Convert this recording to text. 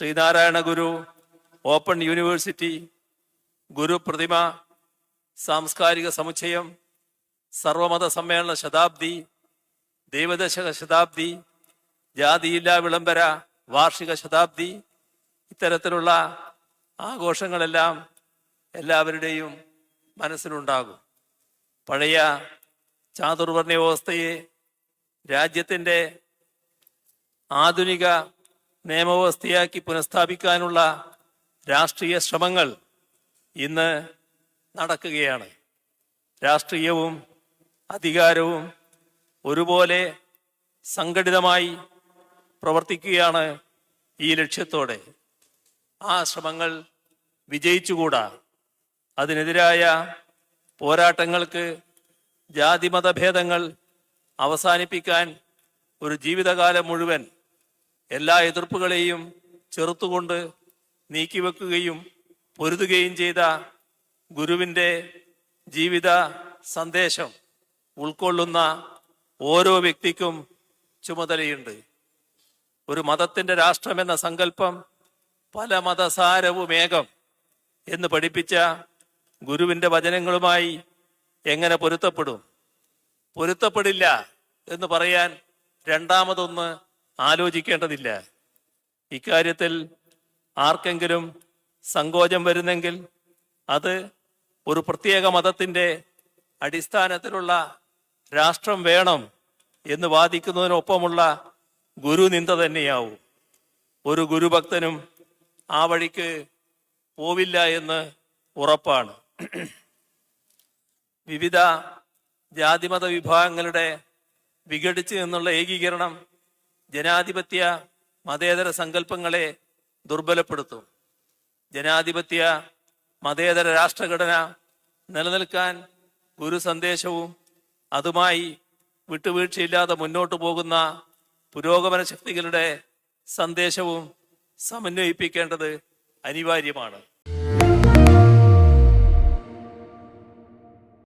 Sreenarayana Guru open university Guru പ്രതിമ സാംസ്കാരിക സമുച്ചയം സർവമത സമ്മേളന ശതാബ്ദി ദൈവദശക ശതാബ്ദി ജാതിയില്ലാ വിളംബര വാർഷിക ശതാബ്ദി ഇത്തരത്തിലുള്ള ആഘോഷങ്ങളെല്ലാം എല്ലാവരുടെയും മനസ്സിലുണ്ടാകും. പഴയ ചാതുർവർണ വ്യവസ്ഥയെ രാജ്യത്തിന്റെ ആധുനിക നിയമവ്യവസ്ഥയാക്കി പുനഃസ്ഥാപിക്കാനുള്ള രാഷ്ട്രീയ ശ്രമങ്ങൾ ഇന്ന് നടക്കുകയാണ്. രാഷ്ട്രീയവും അധികാരവും ഒരുപോലെ സംഘടിതമായി പ്രവർത്തിക്കുകയാണ് ഈ ലക്ഷ്യത്തോടെ. ആ ശ്രമങ്ങൾ വിജയിച്ചുകൂടാ. അതിനെതിരായ പോരാട്ടങ്ങൾക്ക് ജാതിമതഭേദങ്ങൾ അവസാനിപ്പിക്കാൻ ഒരു ജീവിതകാലം മുഴുവൻ എല്ലാ എതിർപ്പുകളെയും ചെറുത്തുകൊണ്ട് നീക്കിവെക്കുകയും പൊരുതുകയും ചെയ്ത ഗുരുവിന്റെ ജീവിത സന്ദേശം ഉൾക്കൊള്ളുന്ന ഓരോ വ്യക്തിക്കും ചുമതലയുണ്ട്. ഒരു മതത്തിന്റെ രാഷ്ട്രമെന്ന സങ്കല്പം പല മതസാരവുമേകം എന്ന് പഠിപ്പിച്ച ഗുരുവിന്റെ വചനങ്ങളുമായി എങ്ങനെ പൊരുത്തപ്പെടും? പൊരുത്തപ്പെടില്ല എന്ന് പറയാൻ രണ്ടാമതൊന്ന് ആലോചിക്കേണ്ടതില്ല. ഇക്കാര്യത്തിൽ ആർക്കെങ്കിലും സങ്കോചം വരുന്നെങ്കിൽ അത് ഒരു പ്രത്യേക മതത്തിന്റെ അടിസ്ഥാനത്തിലുള്ള രാഷ്ട്രം വേണം എന്ന് വാദിക്കുന്നതിനൊപ്പമുള്ള ഗുരുനിന്ദ തന്നെയാവും. ഒരു ഗുരുഭക്തനും ആ വഴിക്ക് പോവില്ല എന്ന് ഉറപ്പാണ്. വിവിധ ജാതിമത വിഭാഗങ്ങളുടെ വിഘടിച്ച് നിന്നുള്ള ഏകീകരണം ജനാധിപത്യ മതേതര സങ്കല്പങ്ങളെ ദുർബലപ്പെടുത്തും. ജനാധിപത്യ മതേതര രാഷ്ട്രഘടന നിലനിൽക്കാൻ ഗുരു സന്ദേശവും അതുമായി വിട്ടുവീഴ്ചയില്ലാതെ മുന്നോട്ടു പോകുന്ന പുരോഗമന ശക്തികളുടെ സന്ദേശവും സമന്വയിപ്പിക്കേണ്ടത് അനിവാര്യമാണ്.